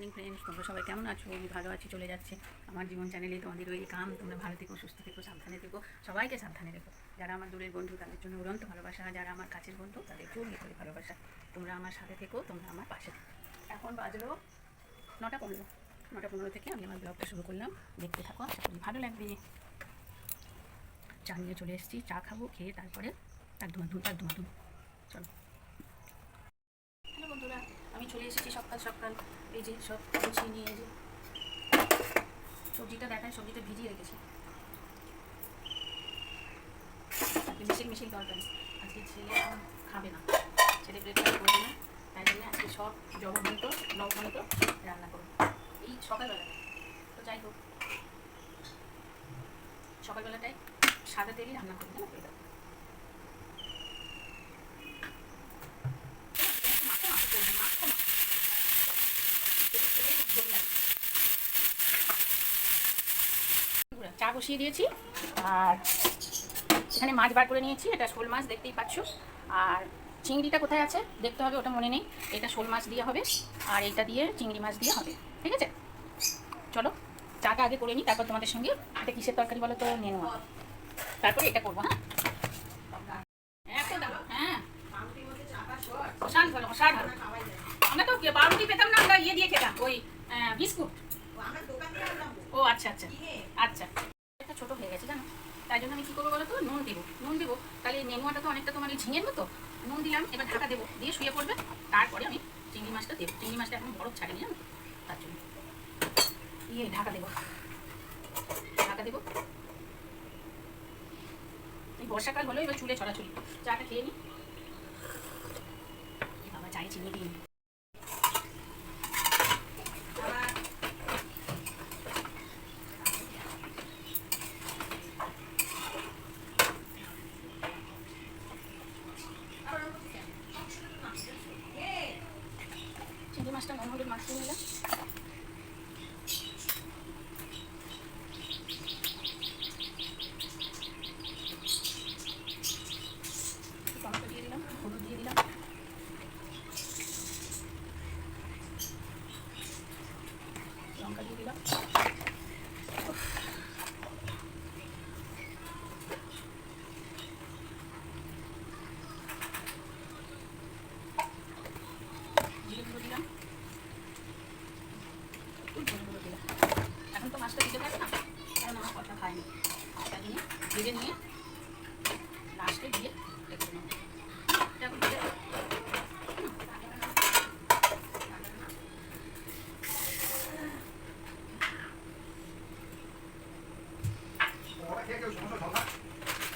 Morning friends তোমরা সবাই কেমন আছো? আমি ভালো আছি, চলে যাচ্ছে আমার জীবন চ্যানেলে তোমাদের ওই কাম, তোমরা ভালো থেকো, সুস্থ থেকো, সাবধানে থেকো, সবাইকে সাবধানে রেখো। যারা আমার দূরের বন্ধু, তাদের জন্য উড়ন্ত ভালোবাসা যারা আমার কাছের বন্ধু, তাদের জড়িয়ে করে ভালোবাসা। তোমরা আমার সাথে থেকো, তোমরা আমার পাশে থেকো। এখন বাজলো নটা পনেরো। নটা পনেরো থেকে আমি আমার ব্লগটা শুরু করলাম। দেখতে থাকো, আশা করি ভালো লাগবে। চা নিয়ে চলে এসেছি, চা খাব, খেয়ে তারপরে তার ধুমাধুম তার ধুমাধুম চলো। হ্যালো বন্ধুরা আমি চলে এসেছি সকাল সকাল এই যে সব গুছিয়ে নিয়ে যে সবজিটা দেখায় সবজিটা ভিজিয়ে রেখেছি। আজকে মিশিং মিশিং তরকারি। আজকে ছেলে খাবে না। ছেলে ব্রেকফাস্ট করবে না তাই জন্য আজকে সব জবরদন্ত লবণত রান্না করব। এই সকালবেলাটায় তো যাই হোক। সকালবেলাটায় সাদা তেলই রান্না করি না এটা চা বসিয়ে দিয়েছি। আর এখানে মাছ বার করে নিয়েছি, এটা শোল মাছ দেখতেই পাচ্ছ। আর চিংড়িটা কোথায় আছে দেখতে হবে, ওটা মনে নেই। এটা শোল মাছ দিয়ে হবে, আর এইটা দিয়ে চিংড়ি মাছ দিয়ে হবে, ঠিক আছে? চলো, চাটা আগে করে নিই, তারপর তোমাদের সঙ্গে। এটা কিসের তরকারি বলো তো? নিয়ে নেওয়া তারপরে এটা করব হ্যাঁ? হ্যাঁ। তো পেতাম না, আমরা ইয়ে দিয়ে খেতাম, ওই বিস্কুট। ও আচ্ছা আচ্ছা। আচ্ছা। ছোট হয়ে গেছে, জানো? তাই জন্য আমি কী করব বলো তো? নুন দেবো। নুন দেবো? তাহলে নেনুয়াটা তো অনেকটা তোমার ওই ঝিঙের মতো। নুন দিলাম, এবার ঢাকা দেবো। দিয়ে শুয়ে পড়বে। তারপরে আমি চিংড়ি মাছটা দেবো। চিংড়ি মাছটা এখন বরফ ছাড়েনি, জানো? তার জন্য। ইয়ে ঢাকা দেবো। ঢাকা দেবো। এই বর্ষাকাল হলো, এবার চুলে ছড়াছড়ি। চাটা খেয়ে নিই বাবা, চাই চিনি দিই চিংড়ি মাছটা নুন হলুদ মাখিয়ে নিলাম একটু টমেটো দিয়ে দিলাম হলুদ দিয়ে দিলাম লঙ্কা দিয়ে দিলাম এখন তো মাছটা দিতে পারবে না? কারণ আমার কথা খায়নি। তাই জন্য ভেজে নিয়ে লাস্টে দিয়ে ভেজে দেবো। ওরা খেয়ে কেউ সমস্যা হবে না।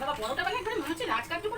বাবা বড়টা বেলা একবারে মনে হচ্ছে রাজকার্য করেছে না, আমি খাই না, রুটি খেয়ে খেয়ে নিই। ঠিক আছে যুদ্ধ মাছ ছাড়ানো মানে যুদ্ধ বাবা পূজা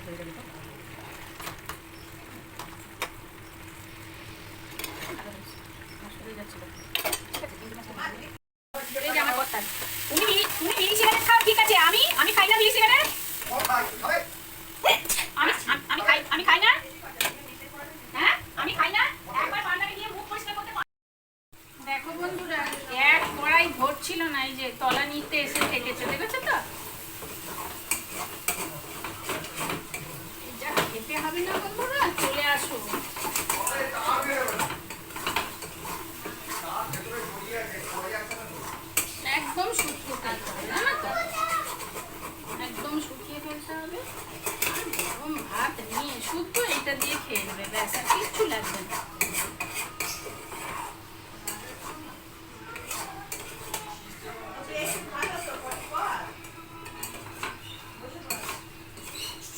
দেখো বন্ধুরা এক কড়াই ভরছিল না এই যে তলা নিতে এসে থেকেছে দেখেছ তো এই যা খেতে হবে না বন্ধুরা চলে আসো আরে, চা বেরোবে না। চা ভেতরে গড়িয়ে আছে, পড়ে যাচ্ছে না তো। একদম শুকিয়ে ফেলতে হবে জানো তো একদম শুকিয়ে ফেলতে হবে আর গরম ভাত নিয়ে শুদ্ধ এটা দিয়ে খেয়ে নেবে ব্যাস আর কিচ্ছু লাগবে না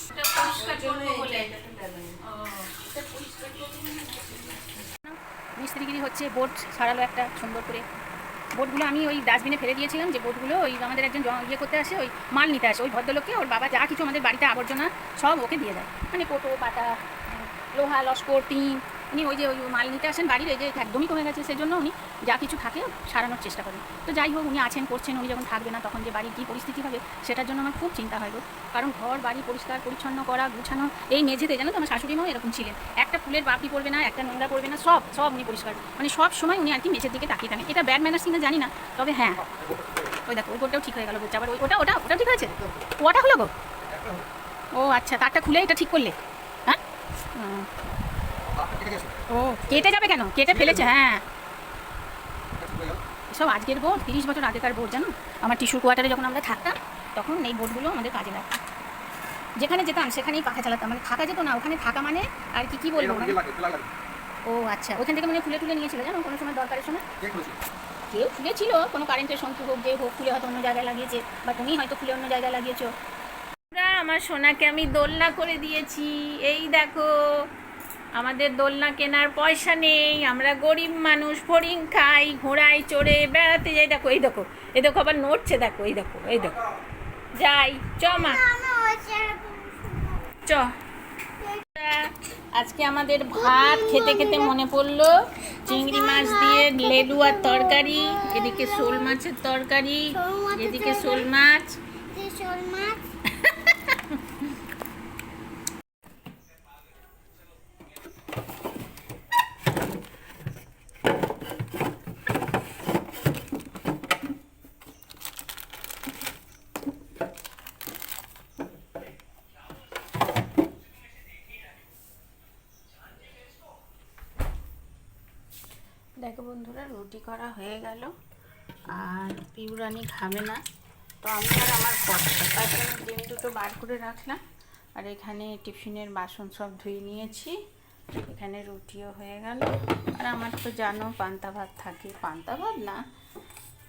এটা পরিষ্কার করব বলে ও, এটা পরিষ্কার করব মিস্ত্রিগিরি সারালো একটা সুন্দর করে। বোটগুলো আমি ওই ডাস্টবিনে ফেলে দিয়েছিলাম যে বোটগুলো ওই আমাদের একজন ইয়ে করতে আসে, ওই মাল নিতে আসে। ওই ভদ্রলোককে, ওর বাবা যা কিছু আমাদের বাড়িতে আবর্জনা সব ওকে দিয়ে দেয়। মানে কোটো পাতা লোহা, লস্কর, টিন উনি ওই যে ওই মাল নিতে আসেন বাড়ির ওই যে একদমই কমে গেছে, সেজন্য উনি যা কিছু থাকে সারানোর চেষ্টা করেন। তো যাই হোক, উনি আছেন, করছেন, উনি যখন থাকবে না, তখন যে বাড়ির কী পরিস্থিতি হবে, সেটার জন্য আমার খুব চিন্তা হয় গো। কারণ ঘর, বাড়ি পরিষ্কার, পরিচ্ছন্ন করা, গুছানো, এই মেঝেতে, জানো তো আমার শাশুড়ি মাও এরকম ছিলেন। একটা ফুলের বাপি পড়বে না, একটা নোংরা পড়বে না, সব সব উনি পরিষ্কার। মানে সব সময় উনি আর কি মেঝের দিকে তাকিয়ে থাকেন। এটা ব্যাড ম্যানার্স কিনা জানি না, তবে হ্যাঁ। ওই দেখো ওই গোটাও ঠিক হয়ে গেল বলছে। আবার ওটা ওটা ওটা ঠিক হয়েছে? ওটা হলো গো? ও আচ্ছা তারটা খুলে এটা ঠিক করলে। হ্যাঁ। ও কেটে যাবে কেন? কেটে ফেলেছে হ্যাঁ। সব আজকের বোর্ড তিরিশ বছর আগেকার বোর্ড জানো? আমার টিস্যু কোয়ার্টারে যখন আমরা থাকতাম তখন এই বোর্ডগুলো আমাদের কাজে লাগতো। যেখানে যেতাম সেখানেই পাখা চালাতাম। মানে থাকা যেত না ওখানে থাকা মানে আর কি কি বলব মানে? ও আচ্ছা। ওখান থেকে মানে খুলে তুলে নিয়েছিল জানো? কোনো সময় দরকারের সময়? কেউ খুলেছিল কোনো কারেন্টের সংখ্যা হোক যে হোক খুলে হয়তো অন্য জায়গায় লাগিয়েছে বা তুমি হয়তো খুলে অন্য জায়গায় লাগিয়েছো। আমার সোনাকে আমি দোলনা করে দিয়েছি। এই দেখো আমাদের দোলনা কেনার পয়সা নেই, আমরা গরিব মানুষ, ফড়িং খাই, ঘোড়ায় চড়ে বেড়াতে যাই। দেখো, এই দেখো এই দেখো আবার নড়ছে, দেখো, এই দেখো এই দেখো। যাই, চ, মা। চ। আজকে আমাদের ভাত খেতে খেতে মনে পড়ল। চিংড়ি মাছ দিয়ে লেডু আর তরকারি, এদিকে শোল মাছের তরকারি, এদিকে শোল মাছ। দেখো বন্ধুরা রুটি করা হয়ে গেল। আর পিউরানি খাবে না। তো আমি আর আমার কর্তা ডিম দুটো বার করে রাখলাম। আর এখানে টিফিনের বাসন সব ধুয়ে নিয়েছি। এখানে রুটিও হয়ে গেল। আর আমার তো জানো পান্তা ভাত থাকে। পান্তা ভাত না,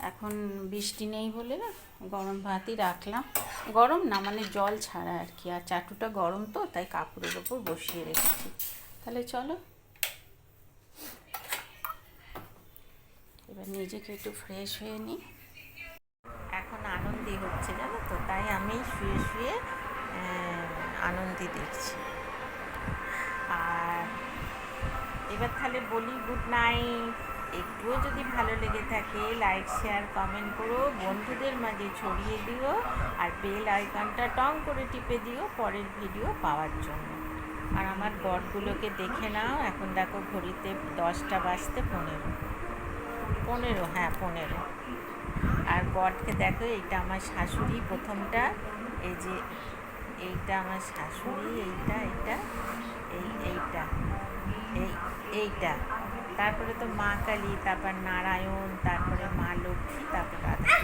এখন বৃষ্টি নেই বলে না, গরম ভাতই রাখলাম। গরম না মানে জল ছাড়া আর কি। আর চাটুটা গরম তো, তাই কাপড়ের ওপর বসিয়ে রেখেছি। তাহলে চলো এবার নিজেকে একটু ফ্রেশ হয়ে নিই। এখন আনন্দী হচ্ছে, জানো তো? তাই আমি শুয়ে শুয়ে আনন্দী দেখছি। আর এবার তাহলে বলি গুড নাইট একটুও যদি ভালো লেগে থাকে লাইক শেয়ার কমেন্ট করো, বন্ধুদের মাঝে ছড়িয়ে দিও, আর বেল আইকনটা টং করে টিপে দিও পরের ভিডিও পাওয়ার জন্য। আর আমার বটগুলোকে দেখে নাও। এখন দেখো ঘড়িতে দশটা বাজতে পনেরো। পনেরো হ্যাঁ পনেরো। আর বটকে দেখো, এইটা আমার শাশুড়ি, প্রথমটা। এই যে এইটা আমার শাশুড়ি, এইটা এইটা, এই এইটা এই, এইটা। তারপরে তো মা কালী, তারপর নারায়ণ, তারপরে মা লক্ষ্মী, তারপর রাধা